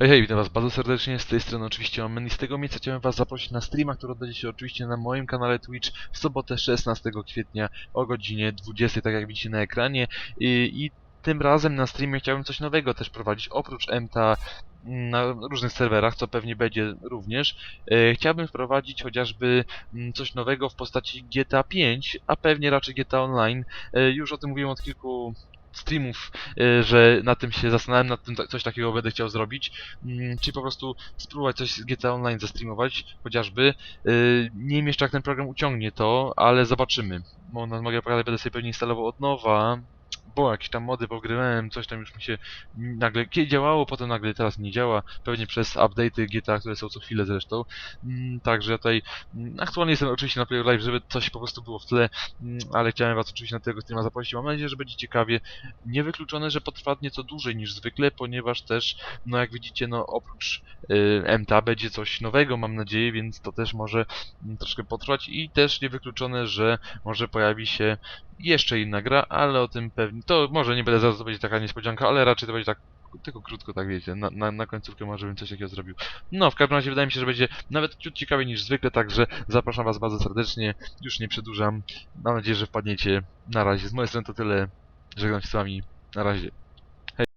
Hej, hej, witam was bardzo serdecznie, z tej strony oczywiście Omen i z tego miejsca chciałem was zaprosić na streama, który odbędzie się oczywiście na moim kanale Twitch w sobotę 16 kwietnia o godzinie 20, tak jak widzicie na ekranie i, i tym razem na streamie chciałbym coś nowego też prowadzić, oprócz MTA na różnych serwerach, co pewnie będzie również. E, chciałbym wprowadzić chociażby mm, coś nowego w postaci GTA 5, a pewnie raczej GTA Online. E, już o tym mówiłem od kilku streamów, e, że na tym się zastanawiam, nad tym coś takiego będę chciał zrobić. Mm, Czyli po prostu spróbować coś z GTA Online zestreamować, chociażby. Y, Nie wiem jeszcze jak ten program uciągnie to, ale zobaczymy. Mo- no, Mogę pokazać, będę sobie pewnie instalował od nowa, bo jakieś tam mody pogrywałem, coś tam już mi się nagle działało, potem nagle teraz nie działa, pewnie przez update'y GTA, które są co chwilę zresztą. Mm, Także tutaj mm, aktualnie jestem oczywiście na Player Live, żeby coś po prostu było w tle, mm, ale chciałem was oczywiście na tego streama zaprosić. Mam nadzieję, że będzie ciekawie. Niewykluczone, że potrwa nieco dłużej niż zwykle, ponieważ też, no jak widzicie, no oprócz y, MTA będzie coś nowego, mam nadzieję, więc to też może troszkę potrwać i też niewykluczone, że może pojawi się jeszcze inna gra, ale o tym pewnie, to może nie będę zaraz, to będzie taka niespodzianka, ale raczej to będzie tak tylko krótko, tak wiecie, na, na, na końcówkę może bym coś takiego zrobił. No, w każdym razie wydaje mi się, że będzie nawet ciut ciekawiej niż zwykle, także zapraszam was bardzo serdecznie, już nie przedłużam, mam nadzieję, że wpadniecie. Na razie, z mojej strony to tyle, żegnam się z wami, na razie.